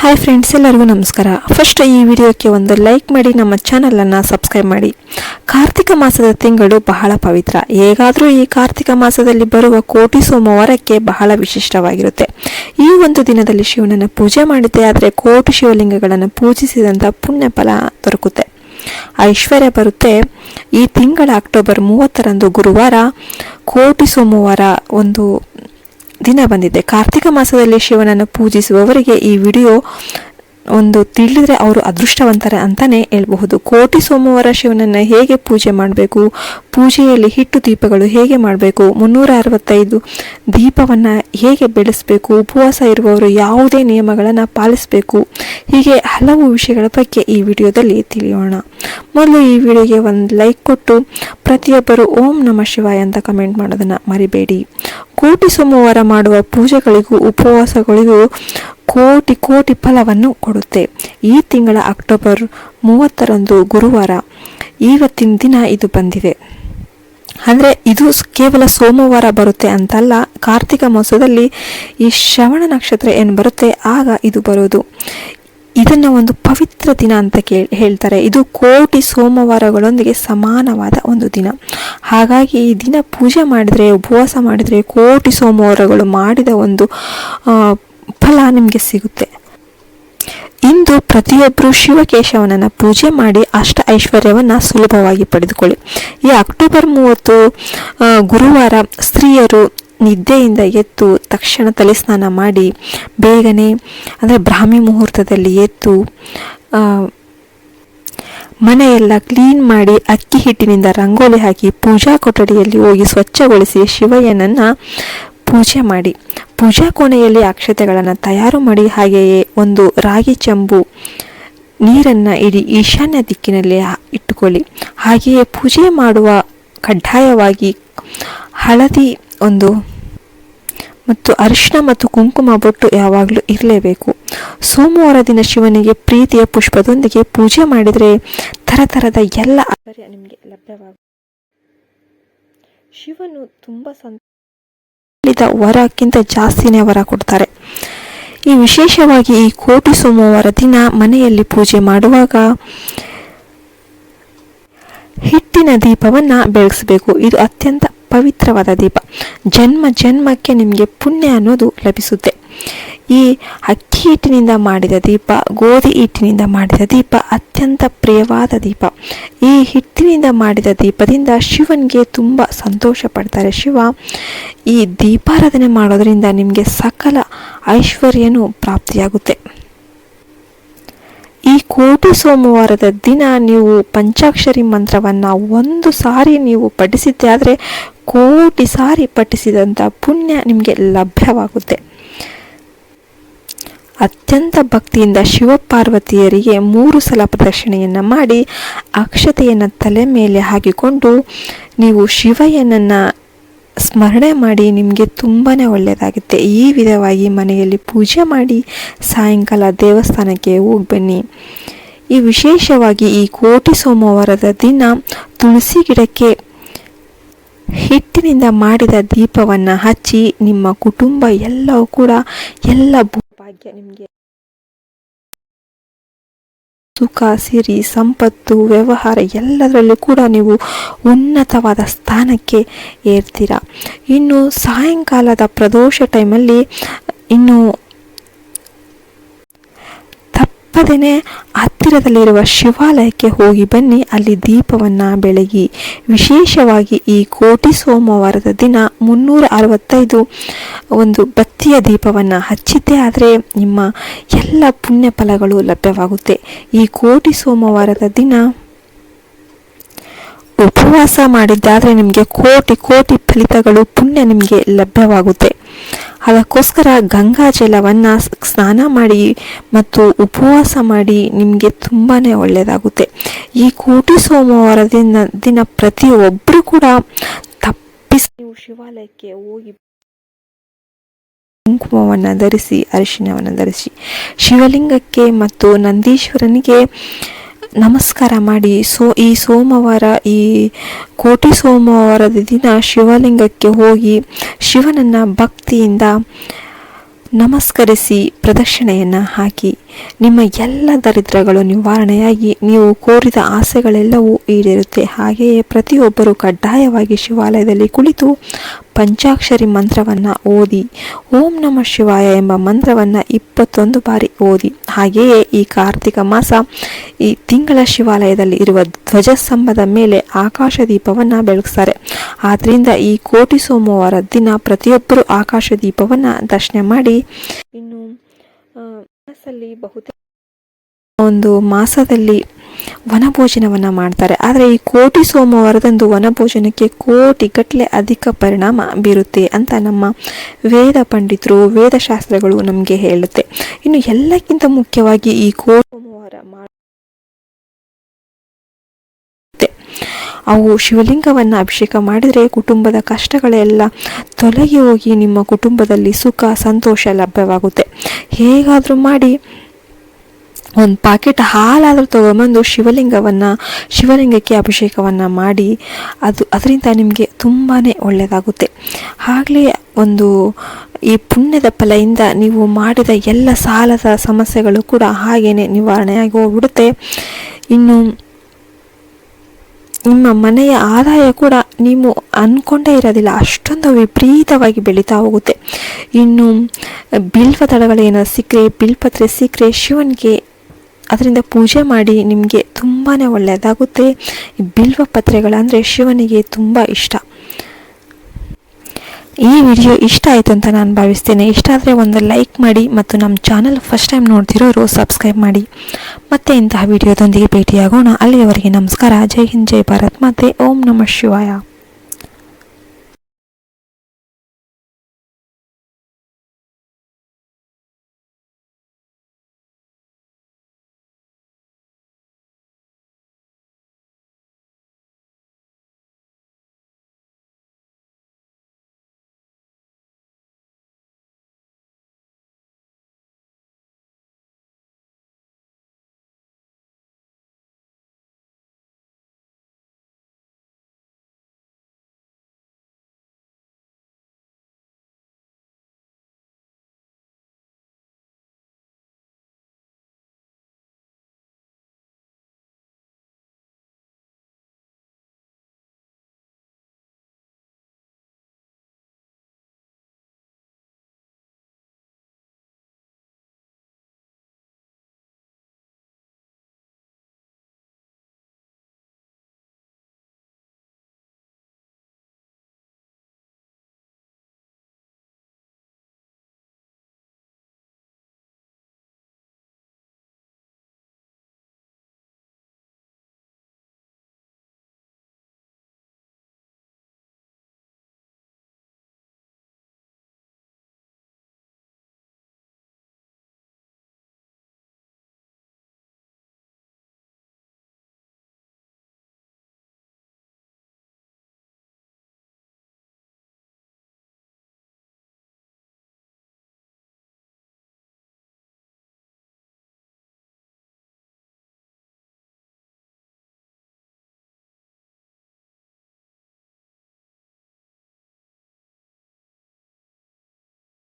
Hi friends ಎಲ್ಲರಿಗೂ ನಮಸ್ಕಾರ. First ಈ ವಿಡಿಯೋಕ್ಕೆ ಒಂದು ಲೈಕ್ ಮಾಡಿ, ನಮ್ಮ ಚಾನಲನ್ನು ಸಬ್ಸ್ಕ್ರೈಬ್ ಮಾಡಿ. ಕಾರ್ತಿಕ ಮಾಸದ ತಿಂಗಳು ಬಹಳ ಪವಿತ್ರ. ಹೇಗಾದರೂ ಈ ಕಾರ್ತಿಕ ಮಾಸದಲ್ಲಿ ಬರುವ ಕೋಟಿ ಸೋಮವಾರಕ್ಕೆ ಬಹಳ ವಿಶಿಷ್ಟವಾಗಿರುತ್ತೆ. ಈ ಒಂದು ದಿನದಲ್ಲಿ ಶಿವನನ್ನು ಪೂಜೆ ಮಾಡಿದ್ದೆ, ಆದರೆ ಕೋಟಿ ಶಿವಲಿಂಗಗಳನ್ನು ಪೂಜಿಸಿದಂಥ ಪುಣ್ಯ ಫಲ ದೊರಕುತ್ತೆ. ಐಶ್ವರ್ಯ ಬರುತ್ತೆ. ಈ ತಿಂಗಳ ಅಕ್ಟೋಬರ್ ಮೂವತ್ತರಂದು ಗುರುವಾರ ಕೋಟಿ ಸೋಮವಾರ ಒಂದು ದಿನ ಬಂದಿದೆ. ಕಾರ್ತಿಕ ಮಾಸದಲ್ಲಿ ಶಿವನನ್ನು ಪೂಜಿಸುವವರಿಗೆ ಈ ವಿಡಿಯೋ ಒಂದು ತಿಳಿದ್ರೆ ಅವರು ಅದೃಷ್ಟವಂತರ ಅಂತಾನೆ ಹೇಳ್ಬಹುದು. ಕೋಟಿ ಸೋಮವಾರ ಶಿವನನ್ನು ಹೇಗೆ ಪೂಜೆ ಮಾಡಬೇಕು? ಪೂಜೆಯಲ್ಲಿ ಹಿಟ್ಟು ದೀಪಗಳು ಹೇಗೆ ಮಾಡಬೇಕು? ಮುನ್ನೂರ ಅರವತ್ತೈದು ದೀಪವನ್ನು ಹೇಗೆ ಬೆಳೆಸಬೇಕು? ಉಪವಾಸ ಇರುವವರು ಯಾವುದೇ ನಿಯಮಗಳನ್ನು ಪಾಲಿಸಬೇಕು? ಹೀಗೆ ಹಲವು ವಿಷಯಗಳ ಬಗ್ಗೆ ಈ ವಿಡಿಯೋದಲ್ಲಿ ತಿಳಿಯೋಣ. ಮೊದಲು ಈ ವಿಡಿಯೋಗೆ ಒಂದು ಲೈಕ್ ಕೊಟ್ಟು, ಪ್ರತಿಯೊಬ್ಬರು ಓಂ ನಮ ಶಿವಾಯ ಅಂತ ಕಮೆಂಟ್ ಮಾಡೋದನ್ನು ಮರಿಬೇಡಿ. ಕೋಟಿ ಸೋಮವಾರ ಮಾಡುವ ಪೂಜೆಗಳಿಗೂ ಉಪವಾಸಗಳಿಗೂ ಕೋಟಿ ಕೋಟಿ ಫಲವನ್ನು ಕೊಡುತ್ತೆ. ಈ ತಿಂಗಳ ಅಕ್ಟೋಬರ್ ಮೂವತ್ತರಂದು ಗುರುವಾರ ಇವತ್ತಿನ ದಿನ ಇದು ಬಂದಿದೆ. ಅಂದರೆ ಇದು ಕೇವಲ ಸೋಮವಾರ ಬರುತ್ತೆ ಅಂತಲ್ಲ, ಕಾರ್ತಿಕ ಮಾಸದಲ್ಲಿ ಈ ಶ್ರವಣ ನಕ್ಷತ್ರ ಏನು ಬರುತ್ತೆ, ಆಗ ಇದು ಬರೋದು. ಇದನ್ನು ಒಂದು ಪವಿತ್ರ ದಿನ ಅಂತ ಕೇಳಿ ಹೇಳ್ತಾರೆ. ಇದು ಕೋಟಿ ಸೋಮವಾರಗಳೊಂದಿಗೆ ಸಮಾನವಾದ ಒಂದು ದಿನ. ಹಾಗಾಗಿ ಈ ದಿನ ಪೂಜೆ ಮಾಡಿದರೆ, ಉಪವಾಸ ಮಾಡಿದರೆ, ಕೋಟಿ ಸೋಮವಾರಗಳು ಮಾಡಿದ ಒಂದು ಫಲ ನಿಮಗೆ ಸಿಗುತ್ತೆ. ಇಂದು ಪ್ರತಿಯೊಬ್ಬರು ಶಿವಕೇಶವನನ್ನು ಪೂಜೆ ಮಾಡಿ ಅಷ್ಟ ಐಶ್ವರ್ಯವನ್ನು ಸುಲಭವಾಗಿ ಪಡೆದುಕೊಳ್ಳಿ. ಈ ಅಕ್ಟೋಬರ್ ಮೂವತ್ತು ಗುರುವಾರ ಸ್ತ್ರೀಯರು ನಿದ್ದೆಯಿಂದ ಎದ್ದು ತಕ್ಷಣ ತಲೆ ಸ್ನಾನ ಮಾಡಿ ಬೇಗನೆ, ಅಂದರೆ ಬ್ರಾಹ್ಮಿ ಮುಹೂರ್ತದಲ್ಲಿ ಎದ್ದು ಮನೆಯೆಲ್ಲ ಕ್ಲೀನ್ ಮಾಡಿ ಅಕ್ಕಿ ಹಿಟ್ಟಿನಿಂದ ರಂಗೋಲಿ ಹಾಕಿ ಪೂಜಾ ಕೊಠಡಿಯಲ್ಲಿ ಹೋಗಿ ಸ್ವಚ್ಛಗೊಳಿಸಿ ಶಿವಯ್ಯನನ್ನು ಪೂಜೆ ಮಾಡಿ. ಪೂಜಾ ಕೋಣೆಯಲ್ಲಿ ಅಕ್ಷತೆಗಳನ್ನು ತಯಾರು ಮಾಡಿ ಹಾಗೆಯೇ ಒಂದು ರಾಗಿ ಚಂಬು ನೀರನ್ನು ಇಡೀ ಈಶಾನ್ಯ ದಿಕ್ಕಿನಲ್ಲಿ ಇಟ್ಟುಕೊಳ್ಳಿ. ಹಾಗೆಯೇ ಪೂಜೆ ಮಾಡುವ ಕಡ್ಡಾಯವಾಗಿ ಹಳದಿ ಒಂದು ಮತ್ತು ಅರಿಶಿಣ ಮತ್ತು ಕುಂಕುಮ ಬೊಟ್ಟು ಯಾವಾಗಲೂ ಇರಲೇಬೇಕು. ಸೋಮವಾರ ದಿನ ಶಿವನಿಗೆ ಪ್ರೀತಿಯ ಪುಷ್ಪದೊಂದಿಗೆ ಪೂಜೆ ಮಾಡಿದರೆ ಥರಥರದ ಎಲ್ಲ ಆಶ್ಚರ್ಯ ನಿಮಗೆ ಲಭ್ಯವಾಗುತ್ತೆ ಶಿವನು ತುಂಬ ಸಂತ ಹೇಳಿದ ವರಕ್ಕಿಂತ ಜಾಸ್ತಿನೇ ವರ ಕೊಡ್ತಾರೆ. ಈ ವಿಶೇಷವಾಗಿ ಈ ಕೋಟಿ ಸೋಮವಾರ ದಿನ ಮನೆಯಲ್ಲಿ ಪೂಜೆ ಮಾಡುವಾಗ ಹಿಟ್ಟಿನ ದೀಪವನ್ನು ಬೆಳಗಿಸಬೇಕು. ಇದು ಅತ್ಯಂತ ಪವಿತ್ರವಾದ ದೀಪ. ಜನ್ಮ ಜನ್ಮಕ್ಕೆ ನಿಮಗೆ ಪುಣ್ಯ ಅನ್ನೋದು ಲಭಿಸುತ್ತೆ. ಈ ಅಕ್ಕಿ ಹಿಟ್ಟಿನಿಂದ ಮಾಡಿದ ದೀಪ, ಗೋಧಿ ಹಿಟ್ಟಿನಿಂದ ಮಾಡಿದ ದೀಪ, ಅತ್ಯಂತ ಪ್ರಿಯವಾದ ದೀಪ. ಈ ಹಿಟ್ಟಿನಿಂದ ಮಾಡಿದ ದೀಪದಿಂದ ಶಿವನಿಗೆ ತುಂಬ ಸಂತೋಷ ಪಡ್ತಾರೆ. ಶಿವ, ಈ ದೀಪಾರಾಧನೆ ಮಾಡೋದರಿಂದ ನಿಮಗೆ ಸಕಲ ಐಶ್ವರ್ಯನೂ ಪ್ರಾಪ್ತಿಯಾಗುತ್ತೆ. ಈ ಕೋಟಿ ಸೋಮವಾರದ ದಿನ ನೀವು ಪಂಚಾಕ್ಷರಿ ಮಂತ್ರವನ್ನು ಒಂದು ಸಾರಿ ನೀವು ಪಠಿಸಿದ್ದೆ ಆದರೆ ಕೋಟಿ ಸಾರಿ ಪಠಿಸಿದಂಥ ಪುಣ್ಯ ನಿಮಗೆ ಲಭ್ಯವಾಗುತ್ತೆ. ಅತ್ಯಂತ ಭಕ್ತಿಯಿಂದ ಶಿವಪಾರ್ವತಿಯರಿಗೆ ಮೂರು ಸಲ ಪ್ರದಕ್ಷಿಣೆಯನ್ನು ಮಾಡಿ ಅಕ್ಷತೆಯನ್ನು ತಲೆ ಮೇಲೆ ಹಾಕಿಕೊಂಡು ನೀವು ಶಿವಯ್ಯನನ್ನು ಸ್ಮರಣೆ ಮಾಡಿ ನಿಮಗೆ ತುಂಬಾ ಒಳ್ಳೆಯದಾಗುತ್ತೆ ಈ ವಿಧವಾಗಿ ಮನೆಯಲ್ಲಿ ಪೂಜೆ ಮಾಡಿ ಸಾಯಂಕಾಲ ದೇವಸ್ಥಾನಕ್ಕೆ ಹೋಗಿ ಬನ್ನಿ. ಈ ವಿಶೇಷವಾಗಿ ಈ ಕೋಟಿ ಸೋಮವಾರದ ದಿನ ತುಳಸಿ ಗಿಡಕ್ಕೆ ಹಿಟ್ಟಿನಿಂದ ಮಾಡಿದ ದೀಪವನ್ನು ಹಚ್ಚಿ ನಿಮ್ಮ ಕುಟುಂಬ ಎಲ್ಲವೂ ಕೂಡ ಎಲ್ಲ ಭಾಗ್ಯ ನಿಮಗೆ. ಸುಖ, ಸಿರಿ, ಸಂಪತ್ತು, ವ್ಯವಹಾರ ಎಲ್ಲದರಲ್ಲೂ ಕೂಡ ನೀವು ಉನ್ನತವಾದ ಸ್ಥಾನಕ್ಕೆ ಏರ್ತೀರ. ಇನ್ನು ಸಾಯಂಕಾಲದ ಪ್ರದೋಷ ಟೈಮಲ್ಲಿ ಇನ್ನು ತಪ್ಪದೇನೆ ಹತ್ತಿರದಲ್ಲಿರುವ ಶಿವಾಲಯಕ್ಕೆ ಹೋಗಿ ಬನ್ನಿ, ಅಲ್ಲಿ ದೀಪವನ್ನು ಬೆಳಗಿ. ವಿಶೇಷವಾಗಿ ಈ ಕೋಟಿ ಸೋಮವಾರದ ದಿನ ಮುನ್ನೂರ ಅರವತ್ತೈದು ಒಂದು ಬತ್ತಿಯ ದೀಪವನ್ನು ಹಚ್ಚಿದ್ದೇ ಆದರೆ ನಿಮ್ಮ ಎಲ್ಲ ಪುಣ್ಯ ಫಲಗಳು ಲಭ್ಯವಾಗುತ್ತೆ. ಈ ಕೋಟಿ ಸೋಮವಾರದ ದಿನ ಉಪವಾಸ ಮಾಡಿದ್ದಾದರೆ ನಿಮಗೆ ಕೋಟಿ ಕೋಟಿ ಫಲಿತಗಳು ಪುಣ್ಯ ನಿಮಗೆ ಲಭ್ಯವಾಗುತ್ತೆ. ಅದಕ್ಕೋಸ್ಕರ ಗಂಗಾ ಜಲವನ್ನು ಸ್ನಾನ ಮಾಡಿ ಮತ್ತು ಉಪವಾಸ ಮಾಡಿ ನಿಮಗೆ ತುಂಬಾ ಒಳ್ಳೆಯದಾಗುತ್ತೆ ಈ ಕೋಟಿ ಸೋಮವಾರ ದಿನ ದಿನ ಪ್ರತಿಯೊಬ್ಬರು ಕೂಡ ತಪ್ಪಿಸಿ, ನೀವು ಶಿವಾಲಯಕ್ಕೆ ಹೋಗಿ ಕುಂಕುಮವನ್ನು ಧರಿಸಿ, ಅರಿಶಿಣವನ್ನು ಧರಿಸಿ, ಶಿವಲಿಂಗಕ್ಕೆ ಮತ್ತು ನಂದೀಶ್ವರನಿಗೆ ನಮಸ್ಕಾರ ಮಾಡಿ. ಸೋ, ಈ ಸೋಮವಾರ, ಈ ಕೋಟಿ ಸೋಮವಾರದ ದಿನ ಶಿವಲಿಂಗಕ್ಕೆ ಹೋಗಿ ಶಿವನನ್ನು ಭಕ್ತಿಯಿಂದ ನಮಸ್ಕರಿಸಿ ಪ್ರದಕ್ಷಿಣೆಯನ್ನು ಹಾಕಿ. ನಿಮ್ಮ ಎಲ್ಲ ದರಿದ್ರಗಳು ನಿವಾರಣೆಯಾಗಿ, ನೀವು ಕೋರಿದ ಆಸೆಗಳೆಲ್ಲವೂ ಈಡೇರುತ್ತೆ. ಹಾಗೆಯೇ ಪ್ರತಿಯೊಬ್ಬರೂ ಕಡ್ಡಾಯವಾಗಿ ಶಿವಾಲಯದಲ್ಲಿ ಕುಳಿತು ಪಂಚಾಕ್ಷರಿ ಮಂತ್ರವನ್ನು ಓದಿ, ಓಂ ನಮ ಶಿವಾಯ ಎಂಬ ಮಂತ್ರವನ್ನು ಇಪ್ಪತ್ತೊಂದು ಬಾರಿ ಓದಿ. ಹಾಗೆಯೇ ಈ ಕಾರ್ತಿಕ ಮಾಸ ಈ ತಿಂಗಳ ಶಿವಾಲಯದಲ್ಲಿ ಇರುವ ಧ್ವಜಸ್ತಂಭದ ಮೇಲೆ ಆಕಾಶ ದೀಪವನ್ನು ಬೆಳಗಿಸ್ತಾರೆ. ಆದ್ದರಿಂದ ಈ ಕೋಟಿ ಸೋಮವಾರ ದಿನ ಪ್ರತಿಯೊಬ್ಬರು ಆಕಾಶ ದೀಪವನ್ನು ದರ್ಶನ ಮಾಡಿ ಇನ್ನು ಮನಸ್ಸಲ್ಲಿ ಬಹುತೇಕ ಒಂದು ಮಾಸದಲ್ಲಿ ವನಭೋಜನವನ್ನು ಮಾಡ್ತಾರೆ. ಆದರೆ ಈ ಕೋಟಿ ಸೋಮವಾರದಂದು ವನಭೋಜನಕ್ಕೆ ಕೋಟಿ ಗಟ್ಟಲೆ ಅಧಿಕ ಪರಿಣಾಮ ಬೀರುತ್ತೆ ಅಂತ ನಮ್ಮ ವೇದ ಪಂಡಿತರು, ವೇದಶಾಸ್ತ್ರಗಳು ನಮಗೆ ಹೇಳುತ್ತೆ. ಇನ್ನು ಎಲ್ಲಕ್ಕಿಂತ ಮುಖ್ಯವಾಗಿ ಈ ಕೋಟಿ ಸೋಮವಾರ ಅವು ಶಿವಲಿಂಗವನ್ನು ಅಭಿಷೇಕ ಮಾಡಿದರೆ ಕುಟುಂಬದ ಕಷ್ಟಗಳೆಲ್ಲ ತೊಲಗಿ ಹೋಗಿ ನಿಮ್ಮ ಕುಟುಂಬದಲ್ಲಿ ಸುಖ, ಸಂತೋಷ ಲಭ್ಯವಾಗುತ್ತೆ. ಹೇಗಾದರೂ ಮಾಡಿ ಒಂದು ಪಾಕೆಟ್ ಹಾಲಾದರೂ ತೊಗೊಂಬಂದು ಶಿವಲಿಂಗವನ್ನು, ಶಿವಲಿಂಗಕ್ಕೆ ಅಭಿಷೇಕವನ್ನು ಮಾಡಿ, ಅದು ಅದರಿಂದ ನಿಮಗೆ ತುಂಬಾ ಒಳ್ಳೆಯದಾಗುತ್ತೆ. ಆಗಲೇ ಒಂದು ಈ ಪುಣ್ಯದ ಫಲದಿಂದ ನೀವು ಮಾಡಿದ ಎಲ್ಲ ಸಾಲದ ಸಮಸ್ಯೆಗಳು ಕೂಡ ಹಾಗೇನೆ ನಿವಾರಣೆಯಾಗಿ ಹೋಗ್ಬಿಡುತ್ತೆ. ಇನ್ನು ನಿಮ್ಮ ಮನೆಯ ಆದಾಯ ಕೂಡ ನೀವು ಅಂದ್ಕೊಂಡೇ ಇರೋದಿಲ್ಲ, ಅಷ್ಟೊಂದು ವಿಪರೀತವಾಗಿ ಬೆಳೀತಾ ಹೋಗುತ್ತೆ. ಇನ್ನು ಬಿಲ್ವ ತಡಗಳೇನೋ ಸಿಕ್ಕರೆ, ಬಿಲ್ಪತ್ರೆ ಸಿಕ್ಕರೆ ಶಿವನಿಗೆ ಅದರಿಂದ ಪೂಜೆ ಮಾಡಿ ನಿಮಗೆ ತುಂಬಾ ಒಳ್ಳೆಯದಾಗುತ್ತೆ ಬಿಲ್ವ ಪತ್ರೆಗಳಂದರೆ ಶಿವನಿಗೆ ತುಂಬ ಇಷ್ಟ. ಈ ವಿಡಿಯೋ ಇಷ್ಟ ಆಯಿತು ಅಂತ ನಾನು ಭಾವಿಸ್ತೇನೆ. ಇಷ್ಟ ಆದರೆ ಒಂದು ಲೈಕ್ ಮಾಡಿ ಮತ್ತು ನಮ್ಮ ಚಾನಲ್ ಫಸ್ಟ್ ಟೈಮ್ ನೋಡ್ತಿರೋರು ಸಬ್ಸ್ಕ್ರೈಬ್ ಮಾಡಿ. ಮತ್ತೆ ಇಂತಹ ವಿಡಿಯೋದೊಂದಿಗೆ ಭೇಟಿಯಾಗೋಣ. ಅಲ್ಲಿಯವರೆಗೆ ನಮಸ್ಕಾರ. ಜೈ ಹಿಂದ್, ಜೈ ಭಾರತ್ ಮತ್ತೆ ಓಂ ನಮಃ ಶಿವಾಯ.